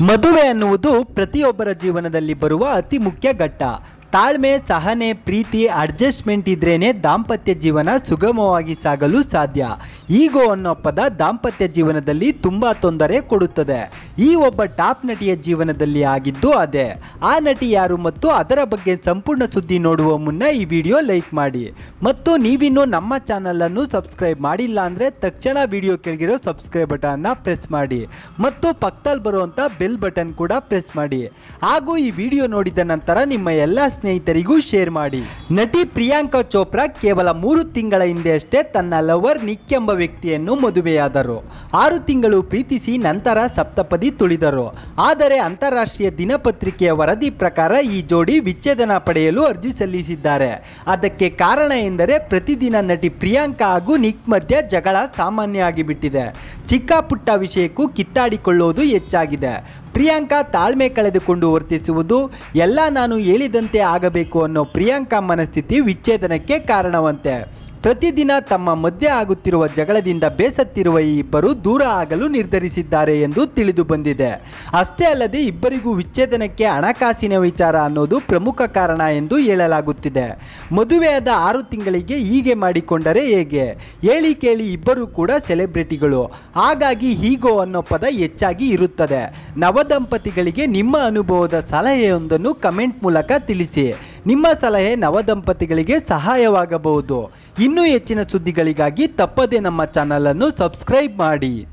ಮದುವೆ ಅನ್ನುವುದು ಪ್ರತಿಯೊಬ್ಬರ ಜೀವನದಲ್ಲಿ ಬರುವ ಅತಿ ಮುಖ್ಯ ಘಟ್ಟ. ತಾಳ್ಮೆ, ಸಹನೆ, ಪ್ರೀತಿ ಅಡ್ಜಸ್ಟ್ಮೆಂಟ್ ಇದ್ರೇನೆ ದಾಂಪತ್ಯ ಜೀವನ ಸುಗಮವಾಗಿ ಸಾಗಲು ಸಾಧ್ಯ. ಈಗೋ ಅನ್ನೋ ಪದ ದಾಂಪತ್ಯ ಜೀವನದಲ್ಲಿ ತುಂಬ ತೊಂದರೆ ಕೊಡುತ್ತದೆ. ಈ ಒಬ್ಬ ಟಾಪ್ ನಟಿಯ ಜೀವನದಲ್ಲಿ ಆಗಿದ್ದು ಅದೇ. ಆ ನಟಿ ಯಾರು ಮತ್ತು ಅದರ ಬಗ್ಗೆ ಸಂಪೂರ್ಣ ಸುದ್ದಿ ನೋಡುವ ಮುನ್ನ ಈ ವಿಡಿಯೋ ಲೈಕ್ ಮಾಡಿ. ಮತ್ತು ನೀವಿನ್ನೂ ನಮ್ಮ ಚಾನಲನ್ನು ಸಬ್ಸ್ಕ್ರೈಬ್ ಮಾಡಿಲ್ಲ ಅಂದರೆ ತಕ್ಷಣ ವಿಡಿಯೋ ಕೆಳಗಿರೋ ಸಬ್ಸ್ಕ್ರೈಬ್ ಬಟನ್ನ ಪ್ರೆಸ್ ಮಾಡಿ. ಮತ್ತು ಪಕ್ಕದಲ್ಲಿ ಬರುವಂಥ ಬೆಲ್ ಬಟನ್ ಕೂಡ ಪ್ರೆಸ್ ಮಾಡಿ. ಹಾಗೂ ಈ ವಿಡಿಯೋ ನೋಡಿದ ನಂತರ ನಿಮ್ಮ ಎಲ್ಲ ಸ್ನೇಹಿತರಿಗೂ ಶೇರ್ ಮಾಡಿ. ನಟಿ ಪ್ರಿಯಾಂಕಾ ಚೋಪ್ರಾ ಕೇವಲ ಮೂರು ತಿಂಗಳ ಹಿಂದೆ ಅಷ್ಟೇ ತನ್ನ ಲವರ್ ನಿಕ್ ಎಂಬ ವ್ಯಕ್ತಿಯನ್ನು ಮದುವೆಯಾದರು. ಆರು ತಿಂಗಳು ಪ್ರೀತಿಸಿ ನಂತರ ಸಪ್ತಪದಿ ತುಳಿದರು. ಆದರೆ ಅಂತಾರಾಷ್ಟ್ರೀಯ ದಿನಪತ್ರಿಕೆಯ ವರದಿ ಪ್ರಕಾರ ಈ ಜೋಡಿ ವಿಚ್ಛೇದನ ಪಡೆಯಲು ಅರ್ಜಿ ಸಲ್ಲಿಸಿದ್ದಾರೆ. ಅದಕ್ಕೆ ಕಾರಣ ಎಂದರೆ ಪ್ರತಿದಿನ ನಟಿ ಪ್ರಿಯಾಂಕಾ ಹಾಗೂ ನಿಕ್ ಮಧ್ಯೆ ಜಗಳ ಸಾಮಾನ್ಯ ಆಗಿಬಿಟ್ಟಿದೆ ಚಿಕ್ಕ ಪುಟ್ಟ ವಿಷಯಕ್ಕೂ ಕಿತ್ತಾಡಿಕೊಳ್ಳುವುದು ಹೆಚ್ಚಾಗಿದೆ. ಪ್ರಿಯಾಂಕಾ ತಾಳ್ಮೆ ಕಳೆದುಕೊಂಡು ವರ್ತಿಸುವುದು, ಎಲ್ಲ ನಾನು ಹೇಳಿದಂತೆ ಆಗಬೇಕು ಅನ್ನೋ ಪ್ರಿಯಾಂಕಾ ಮನಸ್ಥಿತಿ ವಿಚ್ಛೇದನಕ್ಕೆ ಕಾರಣವಂತೆ. ಪ್ರತಿದಿನ ತಮ್ಮ ಮಧ್ಯೆ ಆಗುತ್ತಿರುವ ಜಗಳದಿಂದ ಬೇಸತ್ತಿರುವ ಈ ಇಬ್ಬರು ದೂರ ಆಗಲು ನಿರ್ಧರಿಸಿದ್ದಾರೆ ಎಂದು ತಿಳಿದು ಬಂದಿದೆ. ಅಷ್ಟೇ ಅಲ್ಲದೆ ಇಬ್ಬರಿಗೂ ವಿಚ್ಛೇದನಕ್ಕೆ ಹಣಕಾಸಿನ ವಿಚಾರ ಅನ್ನೋದು ಪ್ರಮುಖ ಕಾರಣ ಎಂದು ಹೇಳಲಾಗುತ್ತಿದೆ. ಮದುವೆಯಾದ ಆರು ತಿಂಗಳಿಗೆ ಹೀಗೆ ಮಾಡಿಕೊಂಡರೆ ಹೇಗೆ? ಹೇಳಿ ಕೇಳಿ ಇಬ್ಬರು ಕೂಡ ಸೆಲೆಬ್ರಿಟಿಗಳು. ಹಾಗಾಗಿ ಹೀಗೋ ಅನ್ನೋ ಪದ ಹೆಚ್ಚಾಗಿ ಇರುತ್ತದೆ. ನವದಂಪತಿಗಳಿಗೆ ನಿಮ್ಮ ಅನುಭವದ ಸಲಹೆಯೊಂದನ್ನು ಕಮೆಂಟ್ ಮೂಲಕ ತಿಳಿಸಿ. ನಿಮ್ಮ ಸಲಹೆ ನವದಂಪತಿಗಳಿಗೆ ಸಹಾಯವಾಗಬಹುದು. ಇನ್ನೂ ಹೆಚ್ಚಿನ ಸುದ್ದಿಗಳಿಗಾಗಿ ತಪ್ಪದೇ ನಮ್ಮ ಚಾನಲನ್ನು ಸಬ್ಸ್ಕ್ರೈಬ್ ಮಾಡಿ.